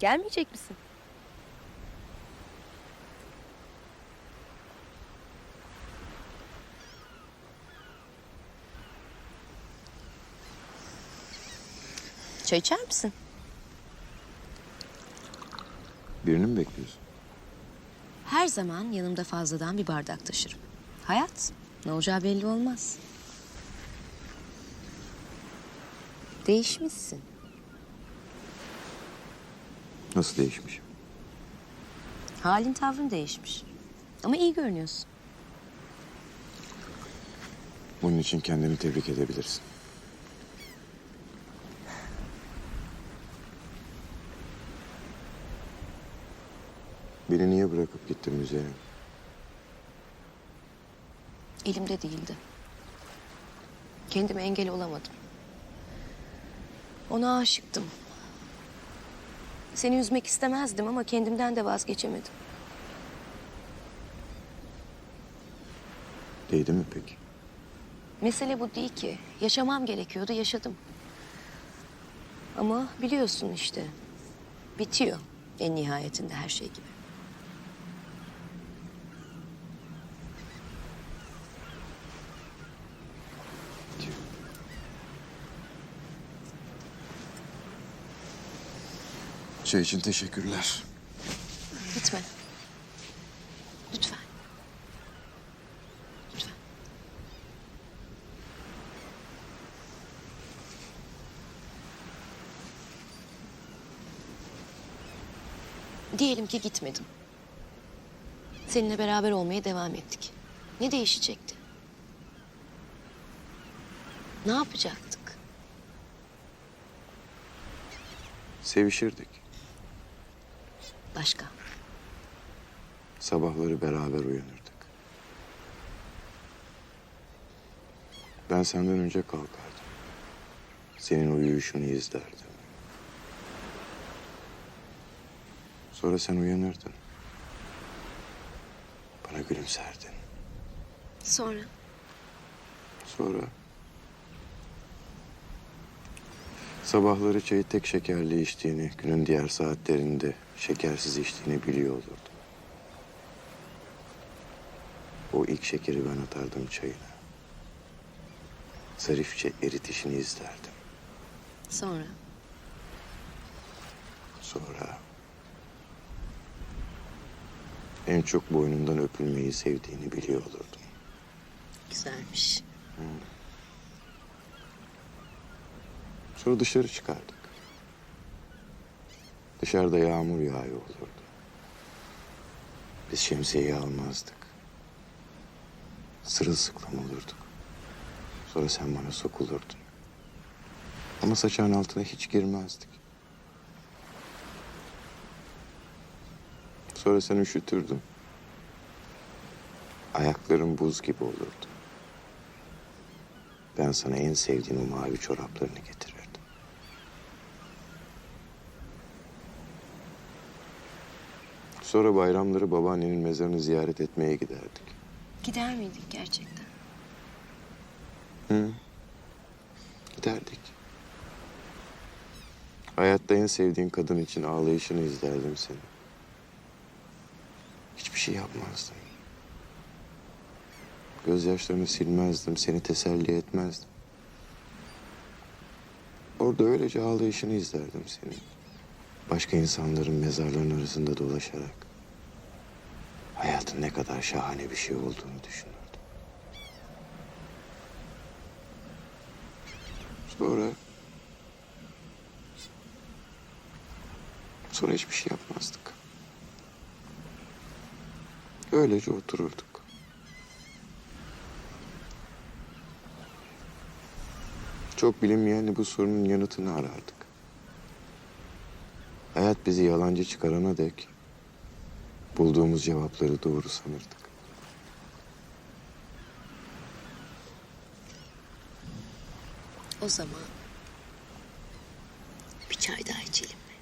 Gelmeyecek misin? Çay içer misin? Birini mi bekliyorsun? Her zaman yanımda fazladan bir bardak taşırım. Hayat ne olacağı belli olmaz. Değişmişsin. Nasıl değişmiş? Halin tavrın değişmiş. Ama iyi görünüyorsun. Bunun için kendini tebrik edebilirsin. Beni niye bırakıp gittin müzeye? Elimde değildi. Kendime engel olamadım. Ona aşıktım. Seni üzmek istemezdim ama kendimden de vazgeçemedim. Değdi mi peki? Mesele bu değil ki. Yaşamam gerekiyordu, yaşadım. Ama biliyorsun işte. Bitiyor en nihayetinde her şey gibi. Şey için teşekkürler. Gitme. Lütfen. Lütfen. Diyelim ki gitmedim. Seninle beraber olmaya devam ettik. Ne değişecekti? Ne yapacaktık? Sevişirdik. Başka. Sabahları beraber uyanırdık. Ben senden önce kalkardım. Senin uyuyuşunu izlerdim. Sonra sen uyanırdın. Bana gülümserdin. Sonra? Sonra sabahları çayı tek şekerli içtiğini, günün diğer saatlerinde şekersiz içtiğini biliyor olurdum. O ilk şekeri ben atardım çayına. Zarifçe eritişini izlerdim. Sonra? Sonra en çok boynundan öpülmeyi sevdiğini biliyor olurdum. Güzelmiş. Sonra dışarı çıkardık. Dışarıda yağmur yağıyor olurdu. Biz şemsiyeyi almazdık. Sırılsıklam olurduk. Sonra sen bana sokulurdun. Ama saçağın altına hiç girmezdik. Sonra sen üşütürdün. Ayakların buz gibi olurdu. Ben sana en sevdiğin o mavi çoraplarını getirirdim. Sonra bayramları babaannenin mezarını ziyaret etmeye giderdik. Gider miydik gerçekten? Hı. Giderdik. Hayatta en sevdiğin kadın için ağlayışını izlerdim seni. Hiçbir şey yapmazdım. Gözyaşlarını silmezdim, seni teselli etmezdim. Orada öylece ağlayışını izlerdim senin. Başka insanların mezarlarının arasında dolaşarak. Hayatın ne kadar şahane bir şey olduğunu düşünürdüm. Sonra... Sonra hiçbir şey yapmazdık. Öylece otururduk. Çok bilinmeyen bu sorunun yanıtını arardık. Hayat bizi yalancı çıkarana dek bulduğumuz cevapları doğru sanırdık. O zaman bir çay daha içelim mi?